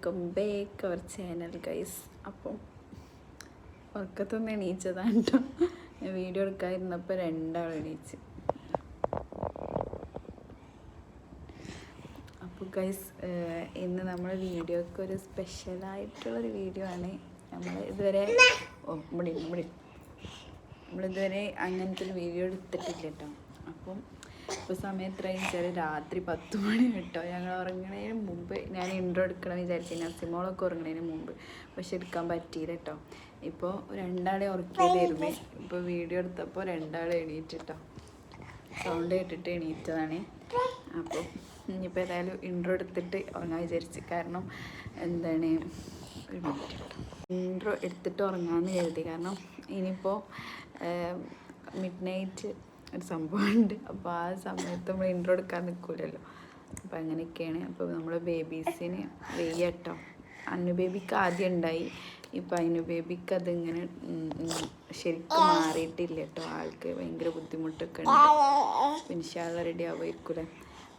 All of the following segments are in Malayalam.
Welcome back our channel guys അപ്പം ഉറക്കത്തൊന്ന് എണീച്ചതാണ് കേട്ടോ ഞാൻ വീഡിയോ എടുക്കാതിരുന്നപ്പോൾ രണ്ടാൾ എണീച്ച് അപ്പോൾ ഗൈസ് ഇന്ന് നമ്മൾ വീഡിയോക്ക് ഒരു സ്പെഷ്യലായിട്ടുള്ളൊരു വീഡിയോ ആണ്. നമ്മൾ ഇതുവരെ. നമ്മളിതുവരെ അങ്ങനത്തെ ഒരു വീഡിയോ എടുത്തിട്ടില്ല കേട്ടോ അപ്പം ഇപ്പോൾ സമയം എത്രയെന്ന് വെച്ചാൽ രാത്രി പത്ത് മണി കേട്ടോ. ഞങ്ങൾ ഉറങ്ങണതിന് മുമ്പ് ഞാൻ ഇൻട്രോ എടുക്കണം വിചാരിച്ചു നസിമോളൊക്കെ ഉറങ്ങണതിന് മുമ്പ്. പക്ഷെ എടുക്കാൻ പറ്റിയില്ല കേട്ടോ. ഇപ്പോൾ രണ്ടാളെ ഉറക്കിയതായിരുന്നു ഇപ്പോൾ വീഡിയോ എടുത്തപ്പോൾ രണ്ടാളെ എണീറ്റിട്ടോ സൗണ്ട് കേട്ടിട്ട് എണീറ്റതാണ്. അപ്പോൾ ഇനിയിപ്പോൾ ഏതായാലും ഇൻട്രോ എടുത്തിട്ട് ഉറങ്ങാൻ വിചാരിച്ച്. കാരണം എന്താണ് ഒരു മിനിറ്റ് കേട്ടോ. ഇൻട്രോ എടുത്തിട്ട് ഉറങ്ങാമെന്ന് കരുതി. കാരണം ഇനിയിപ്പോൾ മിഡ് നൈറ്റ് ഒരു സംഭവമുണ്ട്. അപ്പോൾ ആ സമയത്ത് നമ്മൾ ഇൻട്രോ എടുക്കാൻ നിൽക്കില്ലല്ലോ അപ്പോൾ അങ്ങനെയൊക്കെയാണ്. അപ്പോൾ നമ്മൾ ബേബീസിന് വെയ്യട്ടോ. അന്നു ബേബിക്ക് ആദ്യം ഉണ്ടായി. ഇപ്പം അന്നു ബേബിക്ക് അതിങ്ങനെ ശരിക്കും മാറിയിട്ടില്ല കേട്ടോ ആൾക്ക് ഭയങ്കര ബുദ്ധിമുട്ടൊക്കെ ഉണ്ട്. പിന്നെ റെഡി ആവുമായിരിക്കൂലേ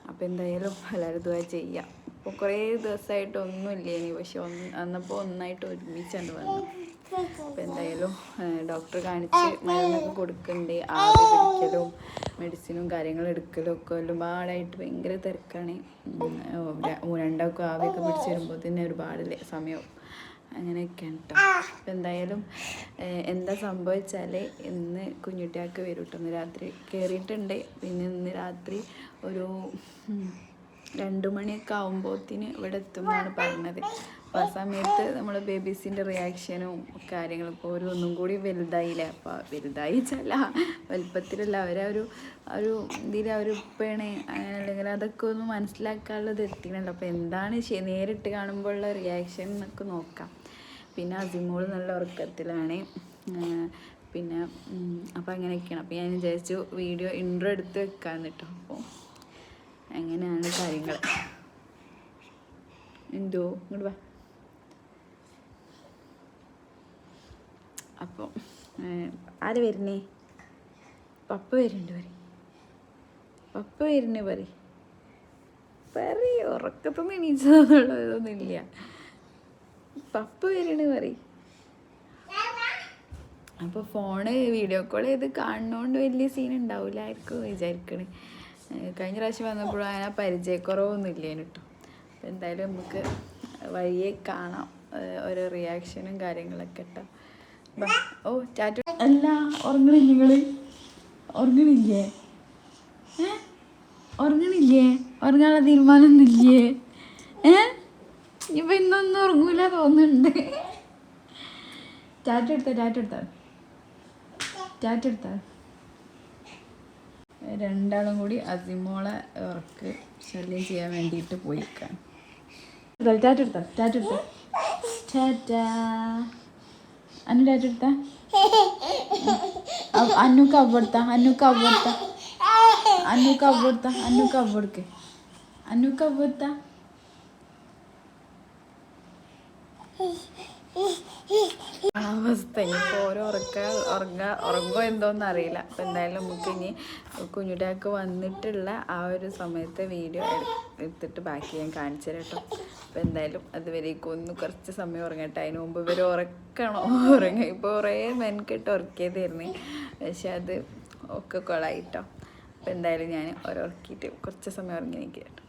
അപ്പോൾ എന്തായാലും എല്ലാവരും ഇതുവാ ചെയ്യാം. അപ്പോൾ കുറേ ദിവസമായിട്ട് ഒന്നും ഇല്ലേനി പക്ഷെ ഒന്ന് അന്നപ്പോൾ ഒന്നായിട്ട് ഒരുമിച്ചാണ് വന്നു. അപ്പോൾ എന്തായാലും ഡോക്ടർ കാണിച്ച് മരുന്നൊക്കെ കൊടുക്കുന്നുണ്ട് ആവി പിടിക്കലും മെഡിസിനും കാര്യങ്ങളും എടുക്കലും ഒക്കെ ഒരുപാടായിട്ട് ഭയങ്കര തിരക്കാണ്. രണ്ടൊക്കെ രണ്ടാൾക്കും ആവിയൊക്കെ പിടിച്ച് വരുമ്പോൾ തന്നെ ഒരുപാട് സമയം സമയവും അങ്ങനെയൊക്കെയാണ് കേട്ടോ അപ്പം എന്തായാലും എന്താ സംഭവിച്ചാൽ ഇന്ന് കുഞ്ഞുട്ടിയാക്ക് വരും കേട്ടോ ഇന്ന് രാത്രി കയറിയിട്ടുണ്ട് പിന്നെ ഇന്ന് രാത്രി ഒരു രണ്ട് മണിയൊക്കെ ആകുമ്പോഴത്തേന് ഇവിടെ എത്തും എന്നാണ് പറഞ്ഞത്. അപ്പോൾ ആ സമയത്ത് നമ്മൾ ബേബീസിന്റെ റിയാക്ഷനും കാര്യങ്ങളും ഇപ്പോൾ ഒരു ഒന്നും കൂടി വലുതായില്ല? അപ്പോൾ വലുതായി വെച്ചല്ല വലുപ്പത്തിലല്ല അവരെ ഒരു ഒരു ഇതിൽ അവർ ഉപ്പേണ് അല്ലെങ്കിൽ അതൊക്കെ ഒന്ന് മനസ്സിലാക്കാനുള്ളത് എത്തിക്കണല്ലോ അപ്പോൾ എന്താണ് നേരിട്ട് കാണുമ്പോഴുള്ള റിയാക്ഷൻ എന്നൊക്കെ നോക്കാം. പിന്നെ അസിമോൾ നല്ല ഉറക്കത്തിലാണ്. പിന്നെ അപ്പോൾ അങ്ങനെയൊക്കെയാണ്. അപ്പോൾ ഞാൻ വിചാരിച്ചു വീഡിയോ ഇൻട്രോ എടുത്ത് വെക്കാമെന്ന് കേട്ടോ. അപ്പോൾ അങ്ങനെയാണ് കാര്യങ്ങൾ? എന്തോ ഇങ്ങോട്ട് വാ. അപ്പോൾ ആര് വരുന്നേ? പപ്പ വരുന്നുണ്ട് പറ പപ്പ വരുന്നേ പറ പറ ഉറക്കത്തൊന്നും എണീച്ചതെന്നുള്ള ഇതൊന്നുമില്ല. പപ്പ വരണേ പറ അപ്പോൾ ഫോണ് വീഡിയോ കോൾ ചെയ്ത് കാണുന്നതുകൊണ്ട് വലിയ സീൻ ഉണ്ടാവില്ലായിരിക്കും വിചാരിക്കണേ. കഴിഞ്ഞ പ്രാവശ്യം വന്നപ്പോഴും അങ്ങനെ പരിചയക്കുറവൊന്നും ഇല്ലേനു കേട്ടോ അപ്പോൾ എന്തായാലും നമുക്ക് വഴിയെ കാണാം. ഓരോ റിയാക്ഷനും കാര്യങ്ങളൊക്കെ കേട്ടോ. ഓ ചാറ്റു. അല്ല ഉറങ്ങണില്ല നിങ്ങൾ ഉറങ്ങണില്ലേ? ഉറങ്ങണില്ലേ? ഉറങ്ങാനുള്ള തീരുമാനമൊന്നുമില്ലേ? ഏ ഇപ്പം ഇന്നൊന്നും ഉറങ്ങൂല തോന്നുന്നുണ്ട്. ചാറ്റെടുത്ത ടാറ്റ എടുത്താൽ രണ്ടാളും കൂടി അസിമോളെ വർക്ക് ശല്യം ചെയ്യാൻ വേണ്ടിയിട്ട് പോയിക്കാം ടാറ്റ എടുത്താൽ ടാറ്റ എടുത്ത? ടാറ്റ. അന്നു ടാറ്റ എടുത്ത? അന്നുക്ക് അവടുത്ത അന്നുക്ക് അവടുത്ത അന്നുക്ക് അവടുത്ത അവസ്ഥ ഓരോ ഉറക്ക ഉറങ്ങ ഉറങ്ങോ എന്തോന്ന് അറിയില്ല. അപ്പം എന്തായാലും നമുക്ക് ഇനി കുഞ്ഞുടാക്ക് വന്നിട്ടുള്ള ആ ഒരു സമയത്തെ വീഡിയോ എടുത്തിട്ട് ബാക്കി ഞാൻ കാണിച്ചു തരാം കേട്ടോ. അപ്പം എന്തായാലും അതുവരേക്കും ഒന്ന് കുറച്ച് സമയം ഉറങ്ങട്ടെ. അതിന് മുമ്പ് ഇവർ ഉറക്കണോ? ഉറങ്ങ ഇപ്പോൾ കുറേ മെൻകെട്ട് ഉറക്കിയതായിരുന്നു. പക്ഷെ അത് ഒക്കെ കൊളായിട്ടോ അപ്പൊ എന്തായാലും ഞാൻ ഉറക്കിയിട്ട് കുറച്ച് സമയം ഉറങ്ങി നിൽക്കുക കേട്ടോ.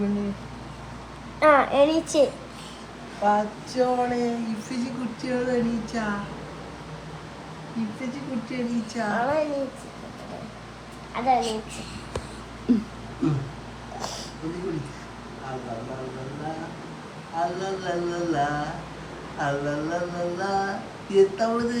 പെണ്ണ്. ആ എണീച്ച്. പച്ചോളെ ഇഫിജി കുട്ടിയോട് എണീച്ച? ഇഫിജി കുട്ടി എണീച്ച? അതെണീച്ച് അല്ലല്ലല്ല അല്ലല്ലല്ല അല്ലല്ലല്ല എത്തവളത്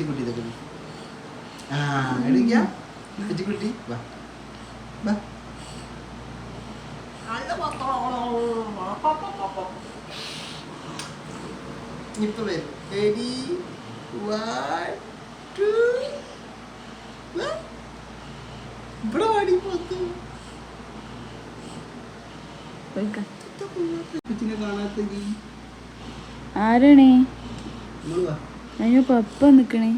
കുട്ടി ഇതൊക്കെ ആ എടുക്കാം ഇപ്പച്ചി കുട്ടി വാ. വാ. ഇപ്പൊ വരും റെഡി വൺ ടു ഇവിടെ വാടി പോത്തു. ആരാണേ? അതിനോ പപ്പ നിൽക്കണേ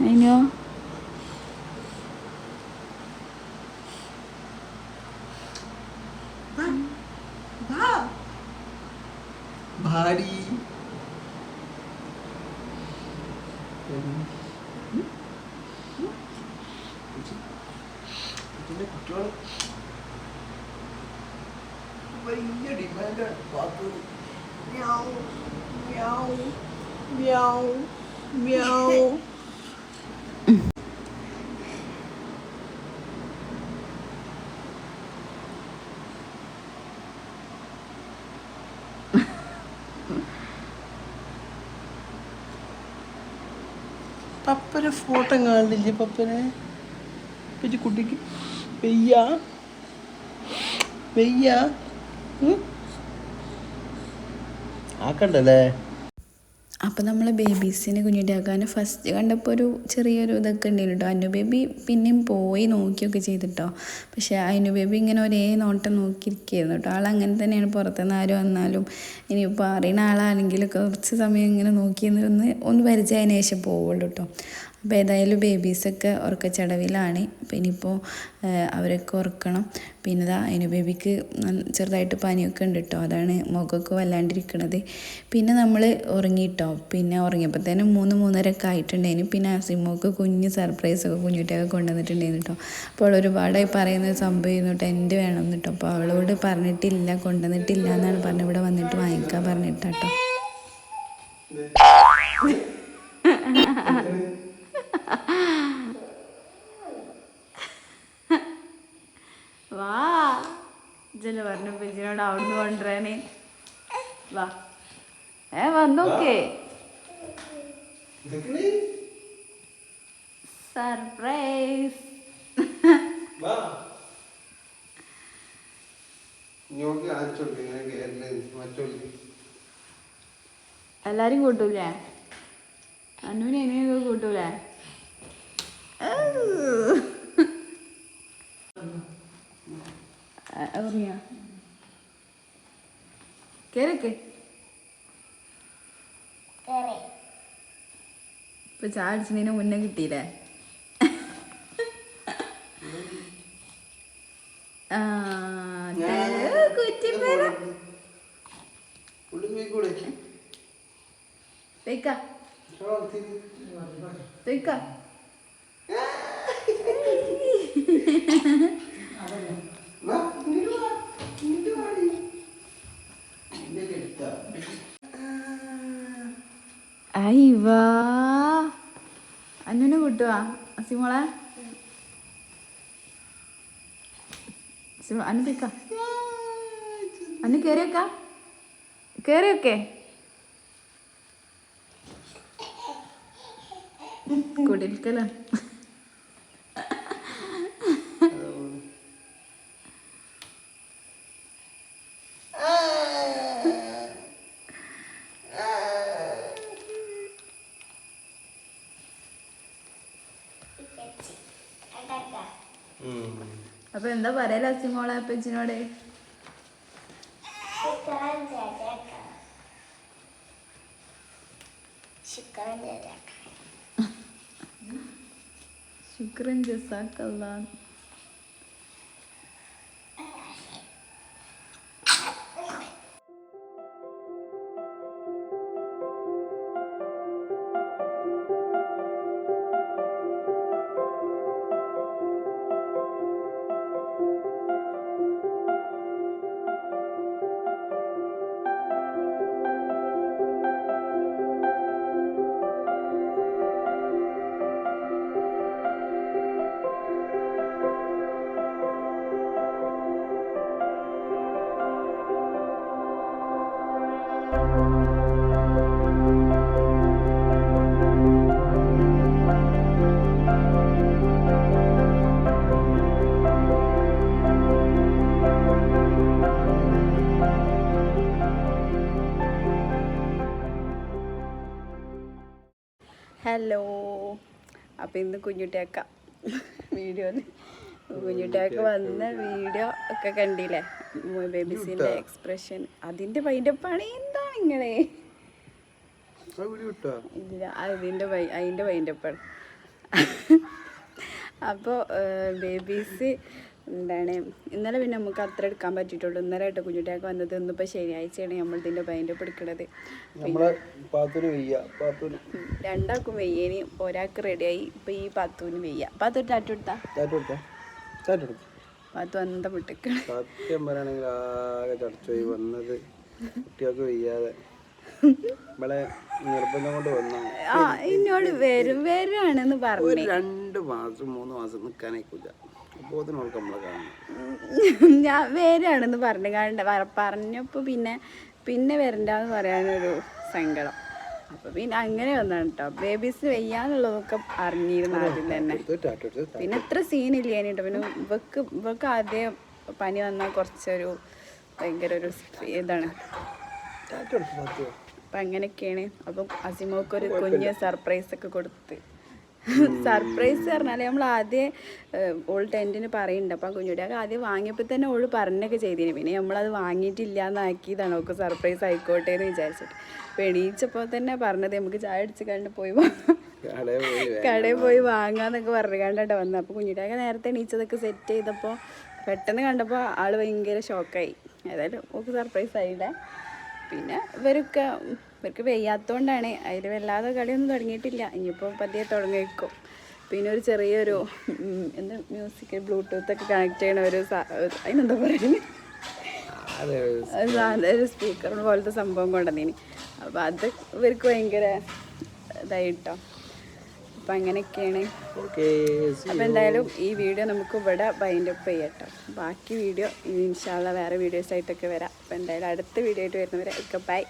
അതിനോ ഭാരി കുട്ടികൾ വലിയ ഡിമാൻഡാണ് ബാത്റൂം മ്യാവ് മ്യാവ് മ്യാവ് മ്യാവ് പപ്പനെ ഫോട്ടോ കാണില്ലേ പപ്പനെ? പറ്റി കുട്ടിക്ക്. വെയ്യ. വെയ്യ. ആക്കണ്ടല്ലേ? അപ്പോൾ നമ്മൾ ബേബീസിനെ കുഞ്ഞിട്ടാക്കാൻ ഫസ്റ്റ് കണ്ടപ്പോൾ ഒരു ചെറിയൊരു ഇതൊക്കെ ഉണ്ടായിരുന്നു കേട്ടോ അനു ബേബി പിന്നെയും പോയി നോക്കിയൊക്കെ ചെയ്തിട്ടോ. പക്ഷേ അനു ബേബി ഇങ്ങനെ ഒരേ നോട്ടം നോക്കിയിരിക്കുകയായിരുന്നു കേട്ടോ ആൾ അങ്ങനെ തന്നെയാണ് പുറത്തുനിന്ന് ആരും വന്നാലും ഇനിയിപ്പോൾ അറിയണ ആളാണെങ്കിലും കുറച്ച് സമയം ഇങ്ങനെ നോക്കി ഒന്ന് ഒന്ന് പരിചയതിനു ശേഷം പോവുള്ളൂ കേട്ടോ അപ്പോൾ ഏതായാലും ബേബീസൊക്കെ ഉറക്കച്ചടവിലാണ്. അപ്പോൾ ഇനിയിപ്പോൾ അവരൊക്കെ ഉറക്കണം. പിന്നെ ഇതാ അതിന് ബേബിക്ക് ചെറുതായിട്ട് പനിയൊക്കെ ഉണ്ട് കേട്ടോ അതാണ് മുഖമൊക്കെ വല്ലാണ്ടിരിക്കണത്. പിന്നെ നമ്മൾ ഉറങ്ങിയിട്ടോ പിന്നെ ഉറങ്ങിയപ്പോൾ തന്നെ മൂന്ന് മൂന്നരൊക്കെ ആയിട്ടുണ്ടായിരുന്നു. പിന്നെ അസിമോക്ക് കുഞ്ഞ് സർപ്രൈസൊക്കെ കുഞ്ഞുട്ടിയൊക്കെ കൊണ്ടുവന്നിട്ടുണ്ടായിരുന്നു കേട്ടോ അപ്പോൾ ഒരുപാടായി പറയുന്ന സംഭവം കേട്ടോ എന്റെ വേണം കേട്ടോ അപ്പോൾ അവളോട് പറഞ്ഞിട്ടില്ല കൊണ്ടുവന്നിട്ടില്ല എന്നാണ് പറഞ്ഞത്. ഇവിടെ വന്നിട്ട് വാങ്ങിക്കാൻ പറഞ്ഞിട്ടാട്ടോ വാ ഇജല്ലേ പിജിനോട് അവിടുന്ന് കൊണ്ടുവരാനേ വാ. ഏ വന്നോക്കേ. സർപ്രൈസ്. എല്ലാരും കൂട്ടൂലേ? അനുവിനെ എങ്ങനെയൊക്കെ കൂട്ടൂലേ? പറയാ കേറൊക്കെ. കറി. ഇപ്പൊ ചായ മുന്നേ കിട്ടിയില്ലേ? കുറ്റിപ്പേര. വെയ്ക്ക, വെയ്ക്ക. ഐ വാ അന്നുനെ കൂട്ടുവാ അസിമോ അന്നു വെക്ക അന്നു കയറി വെക്ക കയറി അപ്പൊ എന്താ പറയല അസിമോളെ അപ്പച്ചിനോട്? ശുക്രൻ ജജക ഹലോ. അപ്പം ഇന്ന് കുഞ്ഞുട്ടിയാക്ക. വീഡിയോയിൽ കുഞ്ഞുട്ടിയാക്ക വന്ന വീഡിയോ ഒക്കെ കണ്ടില്ലേ? ബേബീസിന്റെ എക്സ്പ്രഷൻ അതിന്റെ പൈന്റെ പണി എന്താ നിങ്ങളെ? വീഡിയോ ഇല്ല അതിന്റെ അതിന്റെ വൈൻഡപ്പാണ്. അപ്പോൾ ബേബീസ് എന്താണ് ഇന്നലെ പിന്നെ നമുക്ക് അത്ര എടുക്കാൻ പറ്റിയിട്ടുള്ളൂ. ഇന്നലെ ആയിട്ട് കുഞ്ഞുട്ടിയൊക്കെ വന്നത്. ഇന്നിപ്പോൾ ശനിയാഴ്ചയാണ് നമ്മൾ ഇതിന്റെ വൈൻഡപ്പ് പിടിക്കണത് രണ്ടാക്കും രണ്ടാൾക്കും വെയ്യേനി. ഒരാൾക്ക് റെഡിയായി. ഇപ്പം ഈ പാത്തുവിന് വെയ്യ. പത്തൊരു ടാറ്റു എടുത്താ പത്തു വിട്ടിക്കണം സത്യം പറയുകയാണെങ്കിൽ ആകെ ചടച്ചുപോയി വന്നത് കുട്ടികൾക്ക് വയ്യാതെ. നമ്മളെ നിർബന്ധം കൊണ്ട് ആ എന്നോട് വരും വരാണെന്ന് ഒരു പറഞ്ഞു രണ്ട് മാസം മൂന്ന് മാസം നിൽക്കാനേക്കില്ല ഞാൻ വരാണെന്ന് പറഞ്ഞു കണ്ട പറഞ്ഞപ്പോൾ പിന്നെ പിന്നെ വരണ്ടെന്ന് പറയാനൊരു സങ്കടം. അപ്പോൾ പിന്നെ അങ്ങനെ വന്നാണ് കേട്ടോ ബേബീസ് വെയ്യാന്നുള്ളതൊക്കെ അറിഞ്ഞിരുന്നു ആദ്യം തന്നെ. പിന്നെ ഇത്ര സീനില്ല കേട്ടോ പിന്നെ ഇവക്ക് ഇവക്ക് ആദ്യം പനി വന്നാൽ കുറച്ചൊരു ഭയങ്കര ഒരു ഇതാണ്. അപ്പം അങ്ങനെയൊക്കെയാണ്. അപ്പം അസിമോക്ക് ഒരു കുഞ്ഞ് സർപ്രൈസ് ഒക്കെ കൊടുത്ത്. സർപ്രൈസ് പറഞ്ഞാൽ നമ്മൾ ആദ്യം ഓൾ ടെന്റിന് പറയുന്നുണ്ട് അപ്പം കുഞ്ഞുടിയൊക്കെ ആദ്യം വാങ്ങിയപ്പോൾ തന്നെ ഓൾ പറഞ്ഞൊക്കെ ചെയ്തിന്. പിന്നെ നമ്മളത് വാങ്ങിയിട്ടില്ല എന്നാക്കിയതാണ് ഒക്കെ സർപ്രൈസ് ആയിക്കോട്ടെ എന്ന് വിചാരിച്ചിട്ട്. അപ്പോൾ എണീച്ചപ്പോൾ തന്നെ പറഞ്ഞത് നമുക്ക് ചായ അടിച്ച് കണ്ട് പോയി കടയിൽ പോയി വാങ്ങാന്നൊക്കെ പറഞ്ഞു കണ്ടിട്ട് വന്നു അപ്പോൾ കുഞ്ഞിട്ടൊക്കെ നേരത്തെ എണീച്ചതൊക്കെ സെറ്റ് ചെയ്തപ്പോൾ പെട്ടെന്ന് കണ്ടപ്പോൾ ആൾ ഭയങ്കര ഷോക്കായി ഏതായാലും ഓക്ക് സർപ്രൈസ് ആയില്ല? പിന്നെ ഇവരൊക്കെ ഇവർക്ക് വെയ്യാത്തതുകൊണ്ടാണ് അതിൽ വല്ലാതെ കളിയൊന്നും തുടങ്ങിയിട്ടില്ല. ഇനിയിപ്പോൾ പതിയെ തുടങ്ങിക്കും പിന്നെ ഒരു ചെറിയൊരു എന്താ മ്യൂസിക് ബ്ലൂടൂത്ത് ഒക്കെ കണക്ട് ചെയ്യണ ഒരു അതിനെന്താ പറയുന്നത് ഒരു സ്പീക്കർ പോലത്തെ സംഭവം കൊണ്ടുവന്നീനി. അപ്പോൾ അത് ഇവർക്ക് ഭയങ്കര ഇതായിട്ടോ. അപ്പം അങ്ങനെയൊക്കെയാണ്. അപ്പം എന്തായാലും ഈ വീഡിയോ നമുക്ക് ഇവിടെ ബൈൻഡ് അപ്പ് ചെയ്യട്ടോ. ബാക്കി വീഡിയോ ഇൻഷാല്ല വേറെ വീഡിയോസ് ആയിട്ടൊക്കെ വരാം. അപ്പം എന്തായാലും അടുത്ത വീഡിയോ ആയിട്ട് വരുന്നവരെ ഒക്കെ ബൈ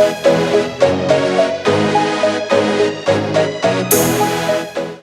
Thank